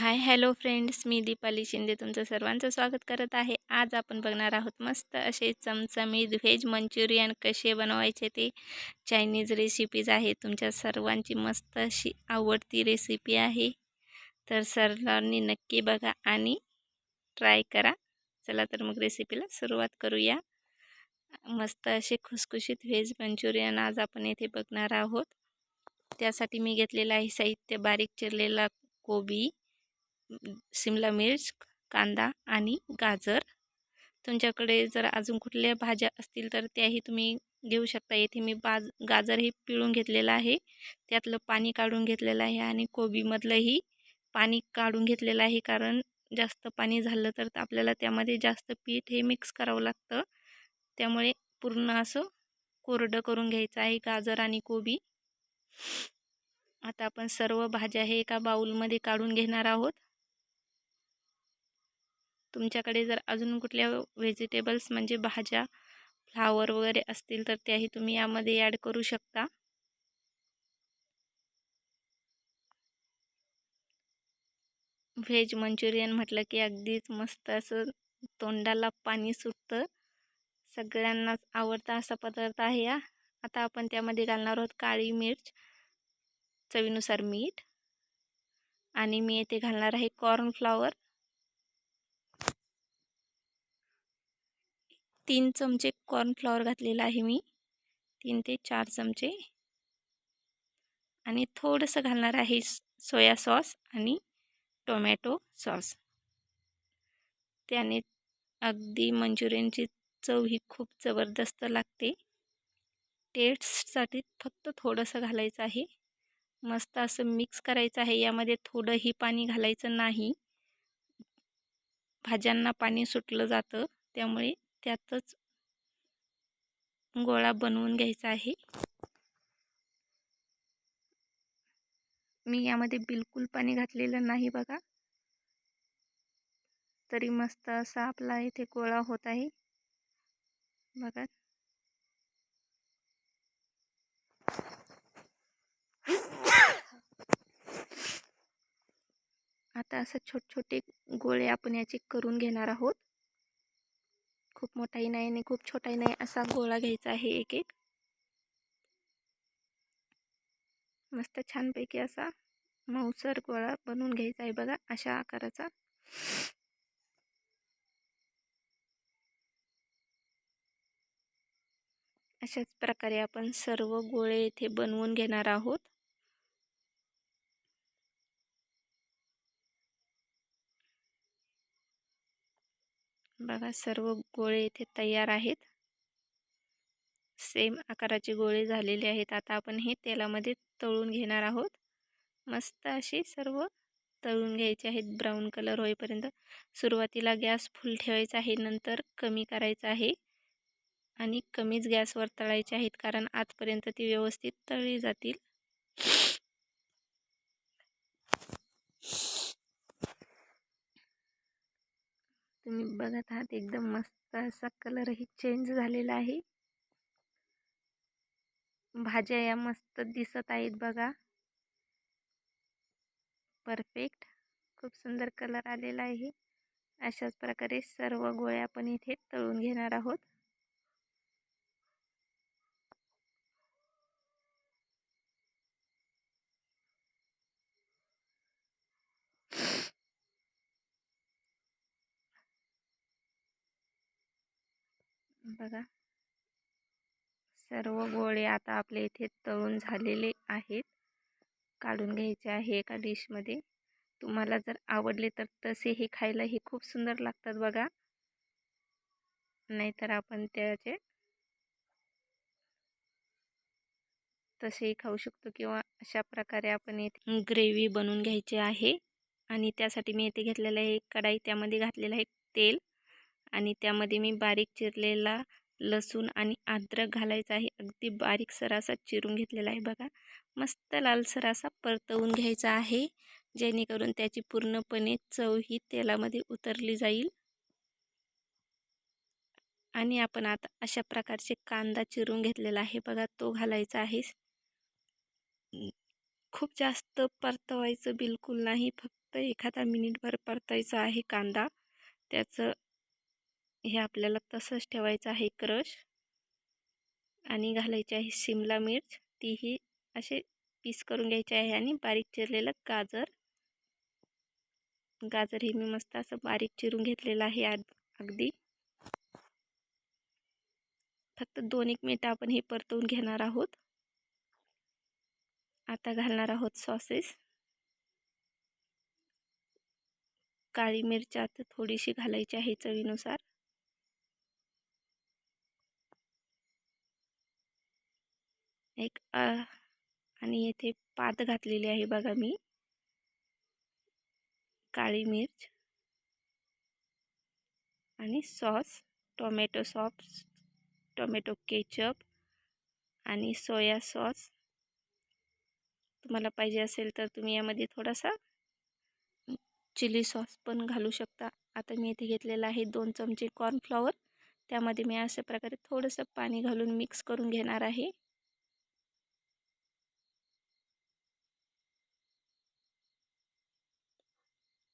हाय hello friends मी दीपाली शिंदे तुमचं सर्वांचं स्वागत करत आहे. आज आपण बघणार आहोत मस्त असे चमचमीत व्हेज मंचुरियन कसे बनवायचे ते. चायनीज रेसिपीज आहे तुमच्या सर्वांची मस्त अशी आवडती रेसिपी आहे. तर सर्वांनी नक्की बघा आणि ट्राय करा. चला तर मग रेसिपीला सुरुवात करूया. मस्त असे खुसखुशीत व्हेज मंचुरियन आज आपण येथे बघणार आहोत. त्यासाठी मी घेतलेलं आहे साहित्य बारीक चिरलेला कोबी. शिमला मिर्च कांदा आणि गाजर. तुमच्याकडे जर अजून कुठल्या भाज्या असतील तर त्याही तुम्ही घेऊ शकता. येथे मी बाज गाजरही पिळून घेतलेलं आहे. त्यातलं पाणी काढून घेतलेलं आहे आणि कोबीमधलंही पाणी काढून घेतलेलं आहे. कारण जास्त पाणी झालं तर आपल्याला त्यामध्ये जास्त पीठ हे मिक्स करावं लागतं. त्यामुळे पूर्ण असं कोरडं करून घ्यायचं आहे गाजर आणि कोबी. आता आपण सर्व भाज्या हे एका बाऊलमध्ये काढून घेणार आहोत. तुमच्याकडे जर अजून कुठल्या व्हेजिटेबल्स म्हणजे भाज्या फ्लावर वगैरे असतील तर त्याही तुम्ही यामध्ये ॲड करू शकता. व्हेज मंचुरियन म्हटलं की अगदीच मस्त असं तोंडाला पाणी सुटतं. सगळ्यांनाच आवडता असा पदार्थ आहे या आता आपण त्यामध्ये घालणार आहोत काळी मिर्च चवीनुसार मीठ आणि मी येथे घालणार आहे कॉर्नफ्लॉवर. तीन चमचे कॉर्नफ्लॉवर घातलेलं आहे मी. तीन ते चार चमचे. आणि थोडंसं घालणार आहे सोया सॉस आणि टोमॅटो सॉस त्याने अगदी मंचुरियनची चव ही खूप जबरदस्त लागते. टेस्टसाठी फक्त थोडंसं घालायचं आहे. मस्त असं मिक्स करायचं आहे. यामध्ये थोडंही पाणी घालायचं नाही. भाज्यांना पाणी सुटलं जातं. त्यामुळे त्यातच गोळा बनवून घ्यायचा आहे. मी यामध्ये बिलकुल पाणी घातलेलं नाही बघा. तरी मस्त असा आपला इथे गोळा होत आहे. बघा. आता असं छोटे छोटे गोळे आपण याचे करून घेणार आहोत. खूप मोठाही नाही आणि खूप छोटाही नाही असा गोळा घ्यायचा आहे एक एक मस्त छानपैकी असा मऊसर गोळा बनवून घ्यायचा आहे बघा अशा आकाराचा. अशाच प्रकारे आपण सर्व गोळे इथे बनवून घेणार आहोत. बघा सर्व गोळे इथे तयार आहेत. सेम आकाराचे गोळे झालेले आहेत. आता आपण हे तेलामध्ये तळून घेणार आहोत. मस्त असे सर्व तळून घ्यायचे आहेत. ब्राऊन कलर होईपर्यंत सुरुवातीला गॅस फुल ठेवायचा आहे. नंतर कमी करायचा आहे. आणि कमीच गॅसवर तळायचे आहेत. कारण आजपर्यंत ती व्यवस्थित तळली जातील. तुम्ही बघत आहात एकदम मस्त असा कलरही चेंज झालेला आहे. भाज्या या मस्त दिसत आहेत बघा. परफेक्ट खूप सुंदर कलर आलेला आहे. अशाच प्रकारे सर्व गोळ्या आपण इथे तळून घेणार आहोत. बघा. सर्व गोळे आता आपल्या इथे तळून झालेले आहेत. काढून घ्यायचे आहे एका डिशमध्ये तुम्हाला जर आवडले तर तसे हे खायला हे खूप सुंदर लागतात बघा. नाहीतर आपण त्याचे तसेही खाऊ शकतो किंवा अशा प्रकारे आपण इथे ग्रेव्ही बनवून घ्यायची आहे. आणि त्यासाठी मी इथे घेतलेलं आहे कढाई. त्यामध्ये घातलेलं आहे तेल. आणि त्यामध्ये मी बारीक चिरलेला लसूण आणि अद्रक घालायचा आहे. अगदी बारीक सरासा चिरून घेतलेला आहे बघा. मस्त लालसर असा परतवून घ्यायचा आहे जेणेकरून त्याची पूर्णपणे चव ही तेलामध्ये उतरली जाईल. आणि आपण आता अशा प्रकारचे कांदा चिरून घेतलेला आहे बघा तो घालायचा आहे. खूप जास्त परतवायचं बिलकुल नाही फक्त एखादा मिनिटभर परतायचं आहे कांदा. त्याचं हे आपल्याला तसंच ठेवायचं आहे क्रश आणि घालायची आहे शिमला मिर्च. तीही असे पीस करून घ्यायचे आहे आणि बारीक चिरलेलं गाजर. गाजर हे मी मस्त असं बारीक चिरून घेतलेलं आहे अगदी. फक्त दोन एक मिनटं आपण हे परतवून घेणार आहोत. आता घालणार आहोत सॉसेस. काळी मिरची आता थोडीशी घालायची आहे चवीनुसार. एक आणि येथे पात घातलेली आहे बघा मी. काळी मिर्च. आणि sauce tomato sauce tomato ketchup आणि सोया सॉस. तुम्हाला पाहिजे असेल तर तुम्ही यामध्ये थोडासा चिली सॉस पण घालू शकता. आता मी इथे घेतलेला आहे दोन चमचे कॉर्नफ्लॉवर. त्यामध्ये मी अशा प्रकारे थोडंसं पाणी घालून मिक्स करून घेणार आहे.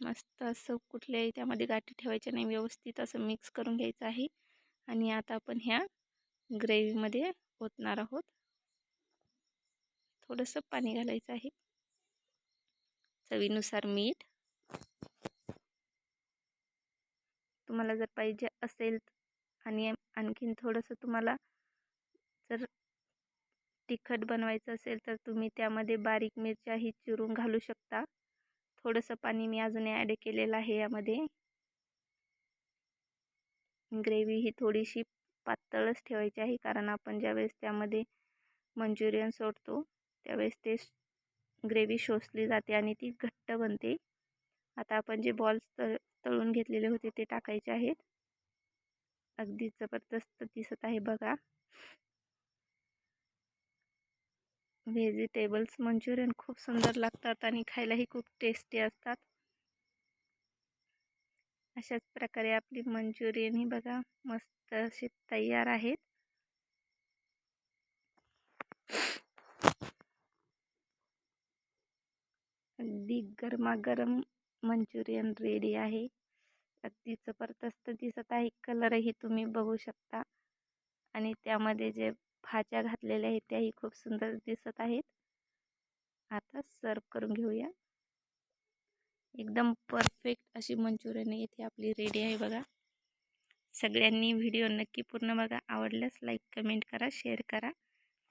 मस्त असं कुठल्याही त्यामध्ये गाठी ठेवायच्या नाही व्यवस्थित असं मिक्स करून घ्यायचं आहे. आणि आता आपण ह्या ग्रेव्हीमध्ये ओतणार आहोत. थोडंसं पाणी घालायचं आहे. चवीनुसार मीठ. तुम्हाला जर पाहिजे असेल आणि आणखीन थोडंसं तुम्हाला जर तिखट बनवायचं असेल तर तुम्ही त्यामध्ये बारीक मिरच्याही चिरून घालू शकता. थोडंसं पाणी मी अजून ॲड केलेलं आहे यामध्ये. ग्रेव्ही ही थोडीशी पातळच ठेवायची आहे कारण आपण ज्यावेळेस त्यामध्ये मंचुरियन सोडतो त्यावेळेस ते ग्रेव्ही शोषली जाते आणि ती घट्ट बनते. आता आपण जे बॉल्स तळ तळून घेतलेले होते ते टाकायचे आहेत. अगदी जबरदस्त दिसत आहे बघा. व्हेजिटेबल्स मंचुरियन खूप सुंदर लागतात आणि खायलाही खूप टेस्टी असतात. अशाच प्रकारे आपली मंचुरियन ही बघा मस्त अशी तयार आहेत अगदी गरमागरम मंचुरियन रेडी आहे. अगदी जबरदस्त दिसत आहे. कलरही तुम्ही बघू शकता. आणि त्यामध्ये जे भाज्या घातलेल्या आहेत त्याही खूप सुंदर दिसत आहेत. आता सर्व करून घेऊया. एकदम परफेक्ट अशी मंचुरियन येथे आपली रेडी आहे बघा. सगळ्यांनी व्हिडिओ नक्की पूर्ण बघा. आवडल्यास लाईक कमेंट करा शेअर करा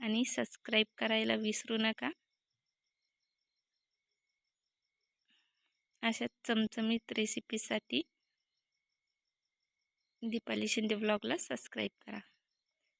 आणि सबस्क्राईब करायला विसरू नका. अशा चमचमीत रेसिपीसाठी दीपाली शिंदे ब्लॉगला सबस्क्राईब करा.